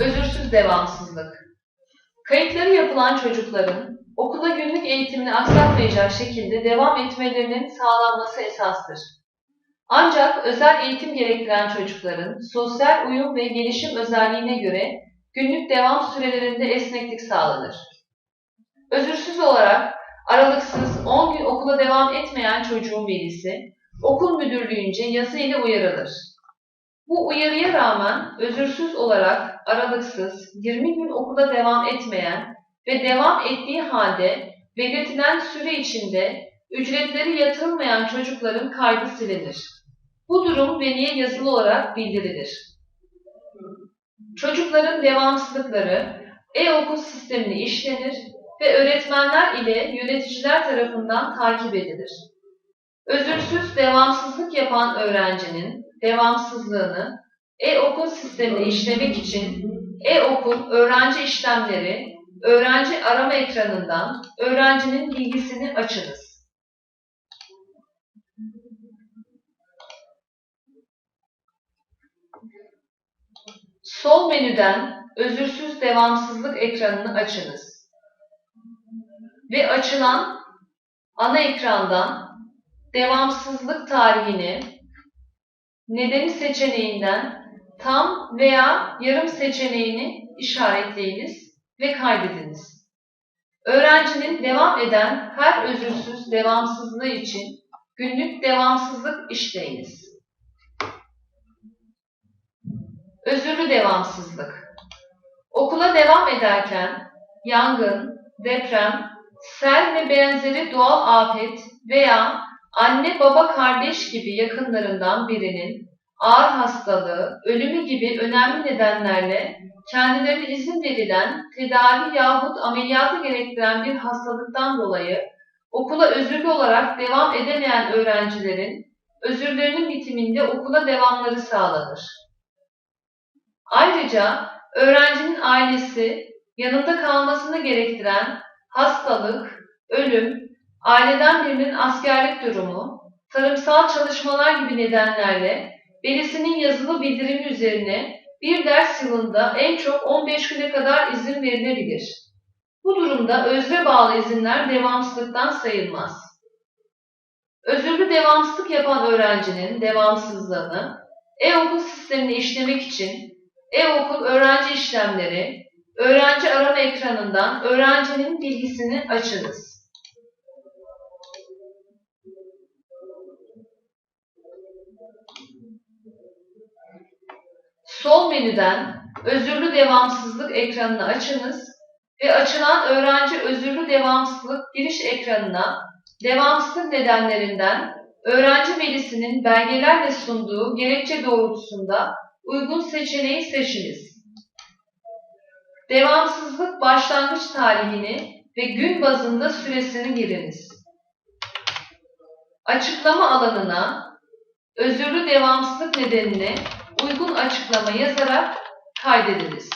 Özürsüz devamsızlık. Kayıtları yapılan çocukların okula günlük eğitimini aksatmayacak şekilde devam etmelerinin sağlanması esastır. Ancak özel eğitim gerektiren çocukların sosyal uyum ve gelişim özelliğine göre günlük devam sürelerinde esneklik sağlanır. Özürsüz olarak aralıksız 10 gün okula devam etmeyen çocuğun velisi okul müdürlüğünce yazı ile uyarılır. Bu uyarıya rağmen özürsüz olarak aralıksız 20 gün okula devam etmeyen ve devam ettiği halde belirtilen süre içinde ücretleri yatırılmayan çocukların kaydı silinir. Bu durum veliye yazılı olarak bildirilir. Çocukların devamsızlıkları e-okul sistemine işlenir ve öğretmenler ile yöneticiler tarafından takip edilir. Özürsüz devamsızlık yapan öğrencinin devamsızlığını e-okul sistemine işlemek için e-okul öğrenci işlemleri, öğrenci arama ekranından öğrencinin bilgisini açınız. Sol menüden özürsüz devamsızlık ekranını açınız. Ve açılan ana ekrandan devamsızlık tarihini nedeni seçeneğinden tam veya yarım seçeneğini işaretleyiniz ve kaydediniz. Öğrencinin devam eden her özürsüz devamsızlığı için günlük devamsızlık işleyiniz. Özürlü devamsızlık. Okula devam ederken yangın, deprem, sel ve benzeri doğal afet veya anne baba kardeş gibi yakınlarından birinin ağır hastalığı, ölümü gibi önemli nedenlerle kendilerine izin verilen tedavi yahut ameliyatı gerektiren bir hastalıktan dolayı okula özürlü olarak devam edemeyen öğrencilerin özürlerinin bitiminde okula devamları sağlanır. Ayrıca öğrencinin ailesi yanında kalmasını gerektiren hastalık, ölüm, aileden birinin askerlik durumu, tarımsal çalışmalar gibi nedenlerle velisinin yazılı bildirimi üzerine bir ders yılında en çok 15 güne kadar izin verilebilir. Bu durumda özre bağlı izinler devamsızlıktan sayılmaz. Özürlü devamsızlık yapan öğrencinin devamsızlığını e-okul sistemine işlemek için e-okul öğrenci işlemleri, öğrenci arama ekranından öğrencinin bilgisini açınız. Sol menüden özürlü devamsızlık ekranını açınız ve açılan öğrenci özürlü devamsızlık giriş ekranına devamsızlık nedenlerinden öğrenci velisinin belgelerle sunduğu gerekçe doğrultusunda uygun seçeneği seçiniz. Devamsızlık başlangıç tarihini ve gün bazında süresini giriniz. Açıklama alanına özürlü devamsızlık nedenini uygun açıklama yazarak kaydediniz.